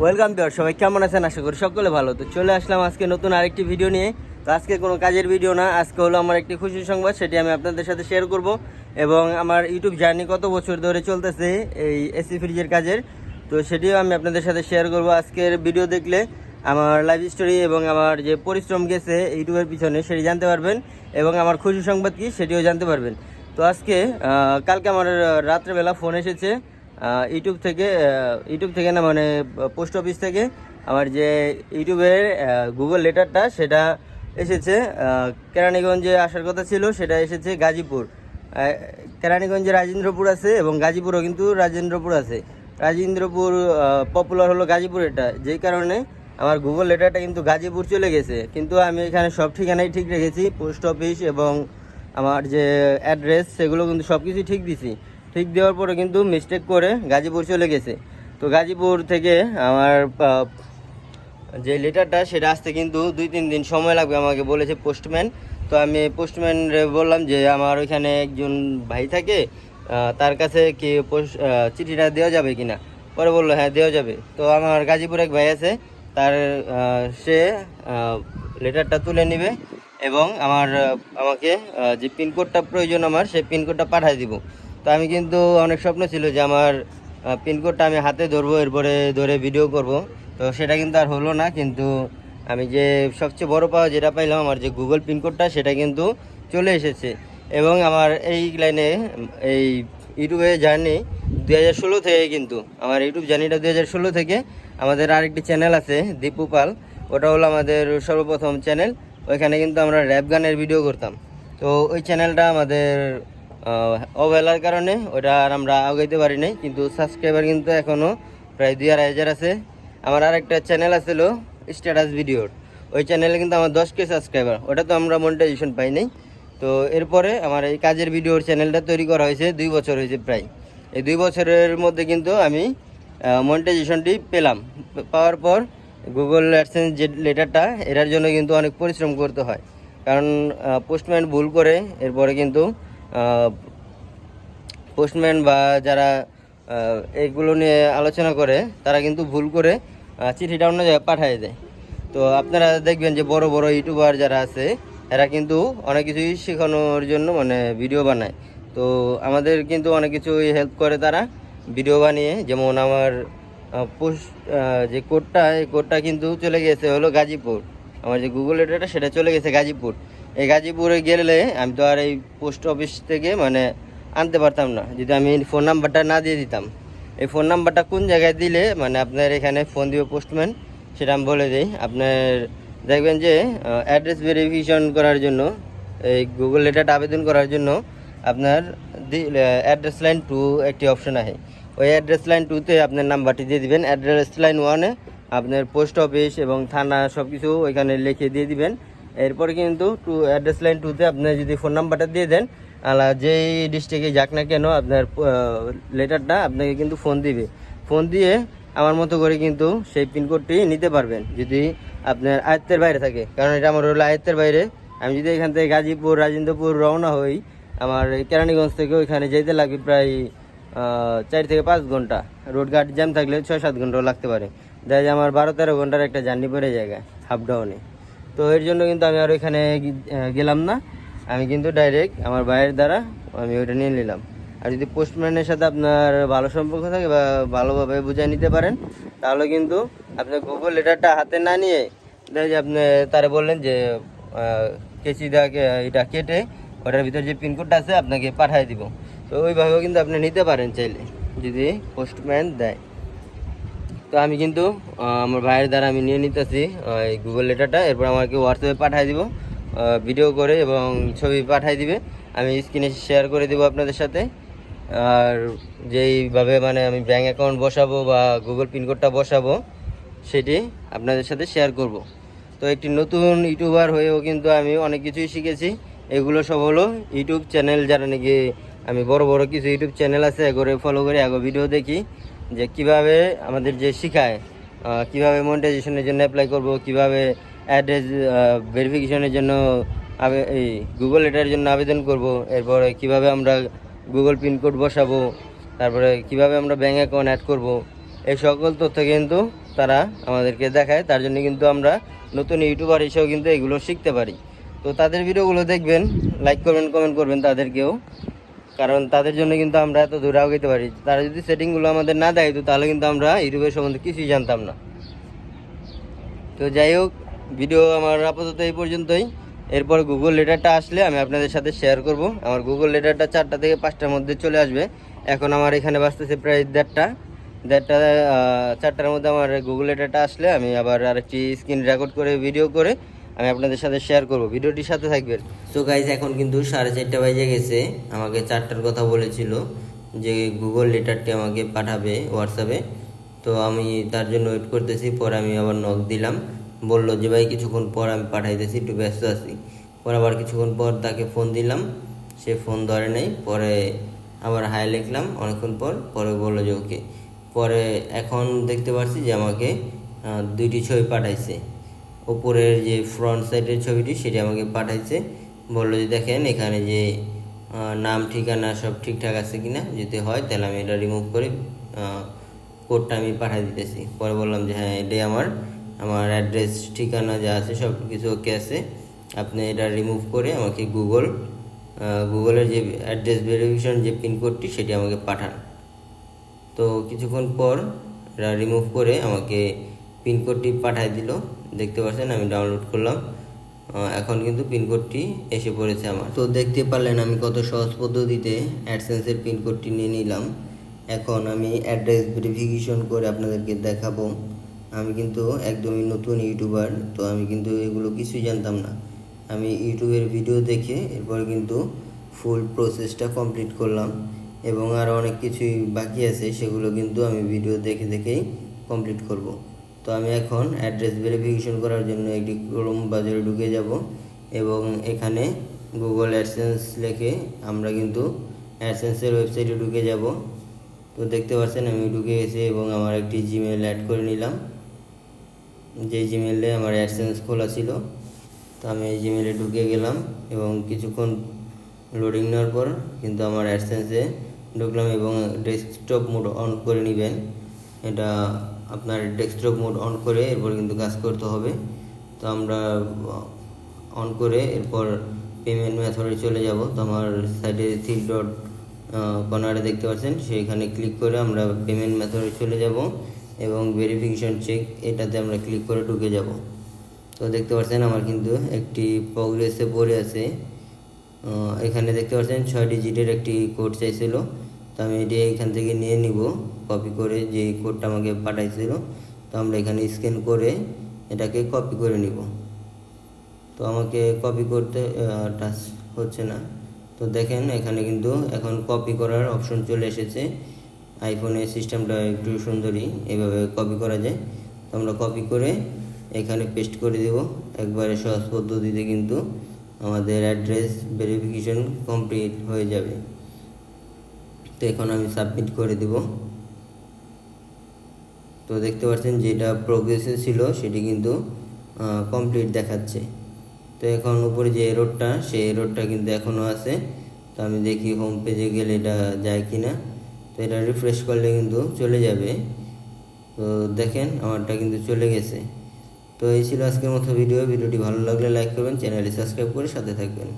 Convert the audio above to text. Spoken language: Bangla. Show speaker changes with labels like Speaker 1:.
Speaker 1: ওয়েলকাম বিয়ার সবাই কেমন আছেন? আশা করি সকলে ভালো। তো চলে আসলাম আজকে নতুন আরেকটি ভিডিও নিয়ে। তো আজকে কোনো কাজের ভিডিও না, আজকে হলো আমার একটি খুশি সংবাদ, সেটি আমি আপনাদের সাথে শেয়ার করব। এবং আমার ইউটিউব জার্নি কত বছর ধরে চলতেছে এই এসি ফ্রিজের কাজের, তো সেটিও আমি আপনাদের সাথে শেয়ার করব আজকের ভিডিও দেখলে। আমার লাইফ স্টোরি এবং আমার যে পরিশ্রম গেছে ইউটিউবের পিছনে, সেটি জানতে পারবেন। এবং আমার খুশি সংবাদ কি, সেটিও জানতে পারবেন। তো আজকে কালকে আমার রাত্রেবেলা ফোন এসেছে। ইউটিউব থেকে ইউটিউব থেকে না মানে পোস্ট অফিস থেকে আমার যে ইউটিউবের গুগল লেটারটা সেটা এসেছে কেরানীগঞ্জে আসার কথা ছিল, সেটা এসেছে গাজীপুর। কেরানীগঞ্জে রাজেন্দ্রপুর আছে এবং গাজীপুরও কিন্তু রাজেন্দ্রপুর আছে। রাজেন্দ্রপুর পপুলার হলো গাজীপুর এটা, যেই কারণে আমার গুগল লেটারটা কিন্তু গাজীপুর চলে গেছে। কিন্তু আমি এখানে সব ঠিকানাই ঠিক রেখেছি পোস্ট অফিস এবং আমার যে অ্যাড্রেস সেগুলো কিন্তু সব কিছুই ঠিক দিছি। ঠিক দেওয়ার পরে কিন্তু মিস্টেক করে গাজীপুর চলে গেছে। তো গাজীপুর থেকে আমার যে লেটারটা সেটা আসতে কিন্তু দুই তিন দিন সময় লাগবে আমাকে বলেছে পোস্টম্যান তো আমি পোস্টম্যান বললাম যে, আমার ওইখানে একজন ভাই থাকে তার কাছে কি চিঠিটা দেওয়া যাবে কিনা? পরে বলল হ্যাঁ দেওয়া যাবে। তো আমার গাজীপুর এক ভাই আছে, তার সে লেটারটা তুলে নেবে এবং আমার আমাকে যে পিনকোডটা প্রয়োজন আমার সেই পিনকোডটা পাঠিয়ে দিব। তো আমি কিন্তু অনেক স্বপ্ন ছিল যে আমার পিনকোডটা আমি হাতে ধরবো, এরপরে ধরে ভিডিও করব। তো সেটা কিন্তু আর হলো না, কিন্তু আমি যে সবচেয়ে বড় পাওয়া যেটা পাইলাম আমার যে গুগল পিনকোডটা সেটা কিন্তু চলে এসেছে। এবং আমার এই লাইনে এই ইউটিউবে জার্নি দু হাজার ষোলো থেকে কিন্তু, আমার ইউটিউব জার্নিটা দু হাজার ষোলো থেকে আমাদের আরেকটি চ্যানেল আছে, দীপু পাল। ওটা হলো আমাদের সর্বপ্রথম চ্যানেল ওইখানে কিন্তু আমরা র্যাপ গানের ভিডিও করতাম। তো ওই চ্যানেলটা আমাদের অবহেলার কারণে ওটা আর আমরা আগাইতে পারি নাই, কিন্তু সাবস্ক্রাইবার কিন্তু এখনও প্রায় দুই আড়াই হাজার আছে। আমার আরেকটা চ্যানেল আছিল স্ট্যাটাস ভিডিওর ওই চ্যানেলে কিন্তু আমার দশ কে সাবস্ক্রাইবার ওটা তো আমরা মনিটাইজেশন পাই নাই। তো এরপরে আমার এই কাজের ভিডিওর চ্যানেলটা তৈরি করা হয়েছে দুই বছর হয়েছে প্রায়। এই দুই বছরের মধ্যে কিন্তু আমি মনিটাইজেশনটি পেলাম। পাওয়ার পর গুগল অ্যাডসেন্স যে লেটারটা এটার জন্য কিন্তু অনেক পরিশ্রম করতে হয়। কারণ পোস্টম্যান ভুল করে, এরপরে কিন্তু পোস্টম্যান বা যারা এগুলো নিয়ে আলোচনা করে, তারা কিন্তু ভুল করে চিঠিটা অন্য জায়গায় পাঠিয়ে দেয়। তো আপনারা দেখবেন যে বড় বড় ইউটিউবার যারা আছে, এরা কিন্তু অনেক কিছুই শেখানোর জন্য মানে ভিডিও বানায়। তো আমাদের কিন্তু অনেক কিছুই হেল্প করে তারা ভিডিও বানিয়ে। যেমন আমার পোস্ট যে কোডটা এই কোডটা কিন্তু চলে গেছে হলো গাজীপুর। আমার যে গুগল এটাটা সেটা চলে গেছে গাজীপুর। এই গাজীপুরে গেলে আমি তো আর এই পোস্ট অফিস থেকে মানে আনতে পারতাম না। যদি আমি ফোন নাম্বারটা না দিয়ে দিতাম, এই ফোন নাম্বারটা কোন জায়গায় দিলে মানে আপনার এখানে ফোন দিবে পোস্টম্যান সেটা আমি বলে দিই। আপনার দেখবেন যে অ্যাড্রেস ভেরিফিকেশন করার জন্য, এই গুগল লেটারটা আবেদন করার জন্য আপনার অ্যাড্রেস লাইন টু একটি অপশন আছে ওই অ্যাড্রেস লাইন টুতে আপনার নাম্বারটি দিয়ে দিবেন। অ্যাড্রেস লাইন ওয়ানে আপনার পোস্ট অফিস এবং থানা সব কিছু ওইখানে লিখে দিয়ে দিবেন। এরপরে কিন্তু টু, অ্যাড্রেস লাইন টুতে আপনি যদি ফোন নাম্বারটা দিয়ে দেন, আলা যেই ডিস্ট্রিক্টে যাক না কেন আপনার লেটারটা আপনাকে কিন্তু ফোন দিবে। ফোন দিয়ে আমার মতো করে কিন্তু সেই পিনকোডটি নিতে পারবেন, যদি আপনার আয়ত্তের বাইরে থাকে। কারণ এটা আমার হলো আয়ত্তের বাইরে। আমি যদি এখান থেকে গাজীপুর, রাজেন্দ্রপুর রওনা হই, আমার কেরানীগঞ্জ থেকে ওইখানে যেতে লাগবে প্রায় চার থেকে পাঁচ ঘণ্টা। রোড ঘাট জ্যাম থাকলে ছয় সাত ঘন্টাও লাগতে পারে। দেখা যায় আমার বারো তেরো ঘণ্টার একটা জার্নি পড়ে জায়গায় হাফ ডাউনে তো এর জন্য কিন্তু আমি আর ওইখানে গেলাম না। আমি কিন্তু ডাইরেক্ট আমার ভাইয়ের দ্বারা আমি ওইটা নিয়ে নিলাম। আর যদি পোস্টম্যানের সাথে আপনার ভালো সম্পর্ক থাকে বা ভালোভাবে বুঝাই নিতে পারেন তাহলে কিন্তু আপনি গুগল লেটারটা হাতে না নিয়ে দেখা যায় আপনি তারা বললেন যে আহ, কেচি দা এটা কেটে ওটার ভিতরে যে পিনকোডটা আছে আপনাকে পাঠিয়ে দিব। তো ওইভাবেও কিন্তু আপনি নিতে পারেন চাইলে যদি পোস্টম্যান দেয়। তো আমি কিন্তু আমার ভাইয়ের দ্বারা আমি নিয়ে নিতেছি এই গুগল লেটারটা এরপর আমাকে হোয়াটসঅ্যাপে পাঠিয়ে দিব ভিডিও করে এবং ছবি পাঠিয়ে দিবে। আমি স্ক্রিনে শেয়ার করে দিব আপনাদের সাথে। আর যেইভাবে মানে আমি ব্যাঙ্ক অ্যাকাউন্ট বসাবো বা গুগল পিনকোডটা বসাবো, সেটি আপনাদের সাথে শেয়ার করব। তো একটি নতুন ইউটিউবার হয়েও কিন্তু আমি অনেক কিছুই শিখেছি। এগুলো সব হলো ইউটিউব চ্যানেল যারা নাকি আমি বড় বড় কিছু ইউটিউব চ্যানেল আছে এগোরে ফলো করে এগো ভিডিও দেখি। যে কীভাবে আমাদের যে শিখায় কীভাবে মনিটাইজেশনের জন্য অ্যাপ্লাই করব, কীভাবে অ্যাড্রেস ভেরিফিকেশনের জন্য এই গুগল এটার জন্য আবেদন করব, এরপরে কীভাবে আমরা গুগল পিনকোড বসাবো, তারপরে কীভাবে আমরা ব্যাঙ্ক অ্যাকাউন্ট অ্যাড করব, এই সকল তথ্য কিন্তু তারা আমাদেরকে দেখায়, তার জন্য কিন্তু আমরা নতুন ইউটিউবার হিসেবেও কিন্তু এগুলো শিখতে পারি। তো তাদের ভিডিওগুলো দেখবেন লাইক করবেন কমেন্ট করবেন, তাদেরকেও কারণ তাদের জন্য কিন্তু আমরা এত দূরে আগাইতে পারি। তারা যদি সেটিংগুলো আমাদের না দেয় তো তাহলে কিন্তু আমরা ইউটিউবের সম্বন্ধে কিছুই জানতাম না। তো যাই হোক ভিডিও আমার আপাতত এই পর্যন্তই। এরপর গুগল লেটারটা আসলে আমি আপনাদের সাথে শেয়ার করব। আমার গুগল লেটারটা চারটা থেকে পাঁচটার মধ্যে চলে আসবে। এখন আমার এখানে বাঁচতেছে প্রায় দেড়টা। দেড়টা চারটার মধ্যে আমার গুগল লেটারটা আসলে আমি আবার আরেকটি স্ক্রিন রেকর্ড করে ভিডিও করে আমি আপনাদের সাথে শেয়ার করব। ভিডিওটির সাথে থাকবেন। সো গাইজ এখন কিন্তু সাড়ে চারটা বাজে গেছে। আমাকে চারটার কথা বলেছিল যে গুগল লেটারটি আমাকে পাঠাবে হোয়াটসঅ্যাপে তো আমি তার জন্য ওয়েট করতেছি, পরে আমি আবার নক দিলাম। বলল যে, ভাই, কিছুক্ষণ পর আমি পাঠাইতেছি, একটু ব্যস্ত আছি। পরে আবার কিছুক্ষণ পর তাকে ফোন দিলাম। সে ফোন ধরে নাই, পরে আবার হাই লিখলাম অনেকক্ষণ পর, পরে বলল যে ওকে পরে এখন দেখতে পাচ্ছি যে আমাকে দুইটি ছবি পাঠাইছে। ওপরের যে ফ্রন্ট সাইডের ছবিটি সেটি আমাকে পাঠাইছে। বলল যে, দেখেন, এখানে যে নাম, ঠিকানা সব ঠিকঠাক আছে কিনা, যদি হয়, তাহলে আমি এটা রিমুভ করে কোডটা আমি পাঠিয়ে দিতেছি। পরে বললাম যে হ্যাঁ এটাই আমার আমার অ্যাড্রেস ঠিকানা যা আছে সব কিছু ওকে আছে। আপনি এটা রিমুভ করে আমাকে গুগল গুগলের যে অ্যাড্রেস ভেরিফিকেশন যে পিনকোডটি সেটি আমাকে পাঠান। তো কিছুক্ষণ পর, এটা রিমুভ করে আমাকে পিনকোডটি পাঠিয়ে দিল। দেখতে পাচ্ছেন, আমি ডাউনলোড করলাম। এখন কিন্তু পিনকোডটি এসে পড়েছে আমার। তো দেখতে পারলেন, আমি কত সহজ পদ্ধতিতে অ্যাডসেন্সের পিনকোডটি নিয়ে নিলাম। এখন আমি অ্যাড্রেস ভেরিফিকেশন করে আপনাদেরকে দেখাবো। আমি কিন্তু একদমই নতুন ইউটিউবার, তো আমি কিন্তু এগুলো কিছুই জানতাম না। আমি ইউটিউবের ভিডিও দেখে এরপর কিন্তু ফুল প্রসেসটা কমপ্লিট করলাম। এবং আরও অনেক কিছুই বাকি আছে, সেগুলো কিন্তু আমি ভিডিও দেখে দেখেই কমপ্লিট করব। তো আমি এখন অ্যাড্রেস ভেরিফিকেশন করার জন্য একটি ক্রোম বাজারে ঢুকে যাব এবং এখানে গুগল অ্যাডসেন্স লিখে আমরা কিন্তু অ্যাডসেন্সের ওয়েবসাইটে ঢুকে যাব। তো দেখতে পাচ্ছেন আমি ঢুকে গেছি এবং আমার একটি জিমেল অ্যাড করে নিলাম। যে জিমেলে আমার অ্যাডসেন্স খোলা ছিল। তো আমি এই জিমেলে ঢুকে গেলাম এবং কিছুক্ষণ লোডিং নেওয়ার পর কিন্তু আমার অ্যাডসেন্সে ঢুকলাম এবং ডেস্কটপ মোড অন করে নেবেন। এটা আপনার ডেস্কটপ মোড অন করে এরপর কিন্তু কাজ করতে হবে। তো আমরা অন করে এরপর পেমেন্ট মেথডে চলে যাব। তো আমার সাইডে থ্রি ডট কর্নারে দেখতে পাচ্ছেন, সেইখানে ক্লিক করে আমরা পেমেন্ট মেথডে চলে যাব এবং ভেরিফিকেশন চেক এটাতে আমরা ক্লিক করে ঢুকে যাব। তো দেখতে পাচ্ছেন আমার কিন্তু একটি প্রগ্রেসে পড়ে আছে। এখানে দেখতে পাচ্ছেন ছয় ডিজিটের একটি কোড চাইছিল। তো আমি এটি এখান থেকে নিয়ে নিব কপি করে যে কোডটা আমাকে পাঠাইছিল, তো আমরা এখানে স্ক্যান করে এটাকে কপি করে নিব। তো আমাকে কপি করতে টাচ হচ্ছে না। তো দেখেন এখানে কিন্তু এখন কপি করার অপশন চলে এসেছে। আইফোনের সিস্টেমটা একটু সুন্দরই এভাবে কপি করা যায়। তো আমরা কপি করে এখানে পেস্ট করে দেব। একবারে সহজ পদ্ধতিতে কিন্তু আমাদের অ্যাড্রেস ভেরিফিকেশন কমপ্লিট হয়ে যাবে। এখন আমি সাবমিট করে দেব। তো দেখতে পাচ্ছেন যেটা প্রোগ্রেসে ছিল, সেটি কিন্তু কমপ্লিট দেখাচ্ছে। তো এখন উপরে যে এরোডটা সেই এরোডটা কিন্তু এখনও আছে। তো আমি দেখি হোম পেজে গেলে এটা যায় কি না তো এটা রিফ্রেশ করলে কিন্তু চলে যাবে। তো দেখেন, আমারটা কিন্তু চলে গেছে। তো এই ছিল আজকের মতো ভিডিও ভিডিওটি ভালো লাগলে লাইক করবেন, চ্যানেলটি সাবস্ক্রাইব করে সাথে থাকবেন।